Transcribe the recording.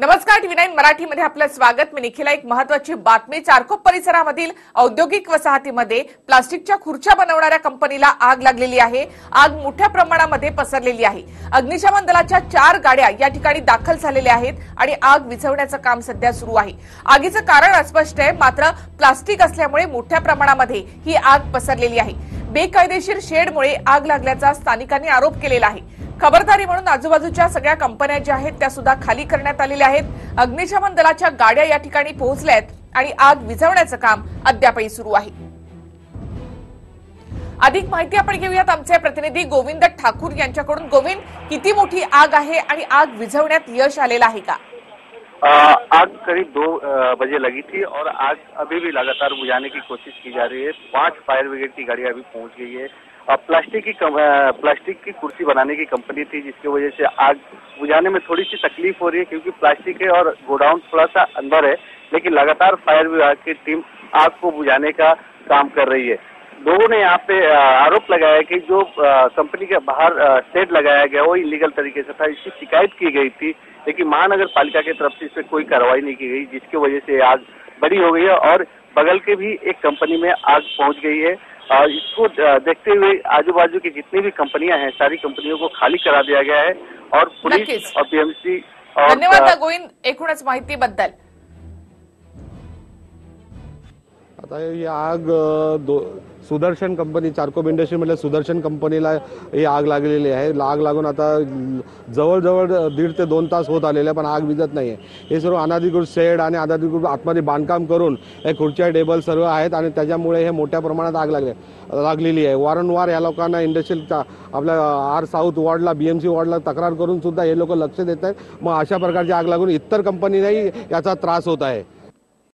नमस्कार TV nine मराठीमध्ये आपलं स्वागत. मी निखिला एक महत्वाची बातमी चारकोप परिसरामधील औद्योगिक वसाहतीमध्ये प्लास्टिकच्या खुर्च्या बनवणाऱ्या कंपनीला आग लागलेली आहे. आग मोठ्या प्रमाणामध्ये पसरलेली आहे. अग्निशमन दलाच्या चार गाड्या या ठिकाणी दाखल झालेल्या आहेत आणि आग विझवण्याचं काम सध्या सुरू आहे. आगीचं कारण अस्पष्ट आहे मात्र प्लास्टिक असल्यामुळे मोठ्या प्रमाणामध्ये ही आग पसरलेली आहे. बेकायदेशीर शेडमुळे आग लागल्याचा स्थानिकांनी आरोप केलेला आहे. खबरदारी म्हणून आजूबाजूच्या सगळ्या कंपन्या ज्या आहेत त्या सुद्धा खाली करण्यात आलेल्या आहेत. अग्निशमन दलाच्या गाड्या या ठिकाणी पोहोचल्या आहेत आणि आग विझवण्याचं काम अद्यापही सुरू आहे. अधिक माहिती आपण घेऊयात आमचे प्रतिनिधी गोविंद ठाकूर यांच्याकडून. गोविंद किती मोठी आग आहे आणि आग विझवण्यात यश आलेलं आहे का? आग करीब दो बजे लगी थी और आग अभी भी लगातार बुझाने की कोशिश की जा रही है। पाँच फायर ब्रिगेड की गाड़ियाँ अभी पहुँच गई है। प्लास्टिक की प्लास्टिक की कुर्सी बनाने की कंपनी थी, जिसकी वजह से आग बुझाने में थोड़ी सी तकलीफ़ हो रही है, क्योंकि प्लास्टिक है और गोडाउन थोड़ा सा अंदर है, लेकिन लगातार फायर विभाग की टीम आग को बुझाने का काम कर रही है। लोगों ने यहाँ पे आरोप लगाया कि जो कंपनी के बाहर शेड लगाया गया वो इलीगल तरीके से था इसकी शिकायत की गई थी लेकिन महानगर पालिका की तरफ़ से इस पर कोई कार्रवाई नहीं की गई जिसकी वजह से आग बड़ी हो गई है और बगल के भी एक कंपनी में आग पहुँच गई है। और इसको देखते हुए आजू बाजू की जितनी भी कंपनियाँ हैं सारी कंपनियों को खाली करा दिया गया है और पुलिस और बीएमसी धन्यवाद गोविंद एकूणच माहितीबद्दल। आता ही आग दो सुदर्शन कंपनी चारकोब इंडस्ट्री म्हटलं सुदर्शन कंपनीला ही आग लागलेली आहे. आग लागून आता जवळजवळ दीड ते दोन तास होत आलेले आहे, पण आग विजत नाही आहे हे सर्व अनाधिकृत शेड आणि अनाधिकृत आतमध्ये बांधकाम करून हे खुर्च्या टेबल सर्व आहेत आणि त्याच्यामुळे हे मोठ्या प्रमाणात आग लागले लागलेली आहे. वारंवार या लोकांना इंडस्ट्रियल आपल्या आर साऊथ वॉर्डला बी एम सी वॉर्डला तक्रार करून सुद्धा हे लोक लक्ष देत आहेत. मग अशा प्रकारची आग लागून इतर कंपनीलाही याचा त्रास होत आहे.